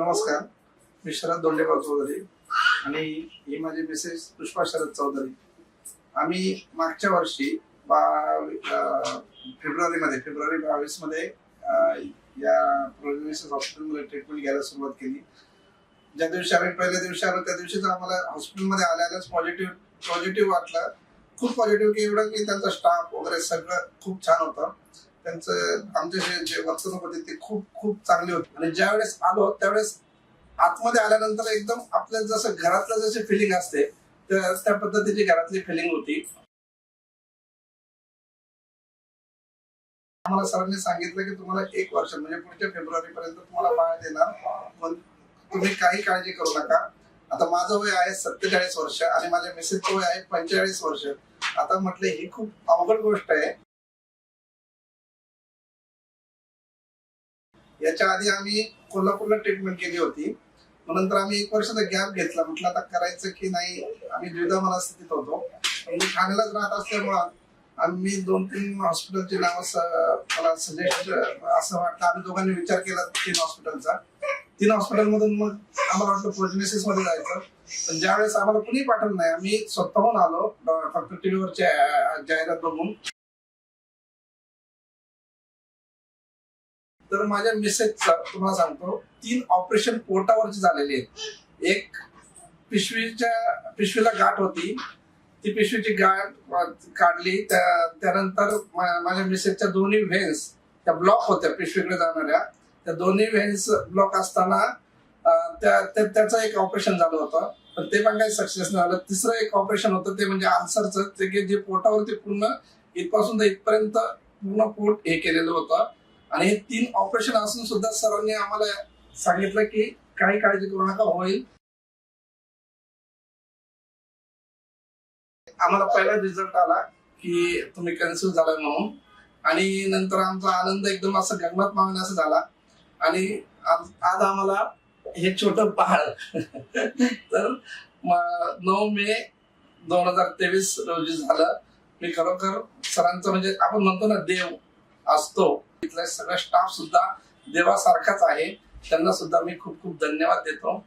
नमस्कार. मी शरद दोंडेगाव चौधरी आणि ही माझी मिसेस पुष्पा शरद चौधरी. आम्ही मागच्या वर्षी फेब्रुवारी मध्ये फेब्रुवारी बावीसमध्ये या प्रोग्रेसिव्ह हॉस्पिटलमध्ये ट्रीटमेंट घ्यायला सुरुवात केली. ज्या दिवशी आम्ही पहिल्या दिवशी आलो त्या दिवशीच आम्हाला हॉस्पिटलमध्ये आल्यालाच पॉझिटिव्ह पॉझिटिव्ह वाटलं. खूप पॉझिटिव्ह की एवढं की त्यांचा स्टाफ वगैरे सगळं खूप छान होतं. त्यांचं आमचे जे जे वर्तणूक होते ते खूप खूप चांगले होते. आणि ज्या वेळेस आलो त्यावेळेस आतमध्ये आल्यानंतर एकदम आपल्या जसं घरातलं जशी फिलिंग असते त्या त्या पद्धतीची घरातली फिलिंग होती. आम्हाला सरांनी सांगितलं की तुम्हाला एक वर्ष म्हणजे पुढच्या फेब्रुवारी पर्यंत तुम्हाला बाळ देणार पण तुम्ही काही काळजी करू नका. आता माझं वय आहे सत्तेचाळीस वर्ष आणि माझ्या मिसेसचं वय आहे पंचेचाळीस वर्ष. आता म्हटलं ही खूप अवघड गोष्ट आहे. याच्या आधी आम्ही कोल्हापूरला ट्रीटमेंट केली होती. मग नंतर आम्ही एक वर्षाचा गॅप घेतला. म्हटलं आता करायचं की नाही? आम्ही द्विधा मनस्थितीत होतो. मी ठाण्यालाच राहत असल्यामुळं आम्ही दोन तीन हॉस्पिटलची नावं मला सजेस्ट असं वाटलं आम्ही दोघांनी विचार केला तीन हॉस्पिटलचा तीन हॉस्पिटलमधून मग आम्हाला वाटलं प्रोजनेसिसमध्ये जायचं. पण ज्यावेळेस आम्हाला कुणी पाठवलं नाही आम्ही स्वतःहून आलो. फक्त टीव्हीवरच्या जाहिरात बघून. तर माझ्या मेसेजचा तुम्हाला सांगतो तीन ऑपरेशन पोटावरची झालेली आहेत. एक पिशवीच्या पिशवीला गाठ होती. ती पिशवीची गाठ काढली. त्या त्यानंतर माझ्या मिसेसच्या दोन्ही व्हेन्स त्या ब्लॉक होत्या पिशवीकडे जाणाऱ्या. त्या दोन्ही व्हेन्स ब्लॉक असताना त्या त्याचं एक ऑपरेशन झालं होतं. पण ते पण काही सक्सेस नाही झालं. तिसरं एक ऑपरेशन होतं ते म्हणजे आन्सरचं. ते की जे पोटावरती पूर्ण इथपासून तर इथपर्यंत पूर्ण पोट हे केलेलं होतं. आणि हे तीन ऑपरेशन असून सुद्धा सरांनी आम्हाला सांगितलं की काही काळजी करू नका होईल. आम्हाला पहिला रिझल्ट आला की तुम्ही कॅन्सल झालाय म्हणून. आणि नंतर आमचा आनंद एकदम असं गगनात मावणे असं झाला. आणि आज आम्हाला हे छोट पहाड तर नऊ मे दोन हजार तेवीस रोजी झालं. मी खरोखर सरांचं म्हणजे आपण म्हणतो ना देव असतो. इथला सगळा स्टाफ सुद्धा देवासारखाच आहे. त्यांना सुद्धा मी खूप खूप धन्यवाद देतो.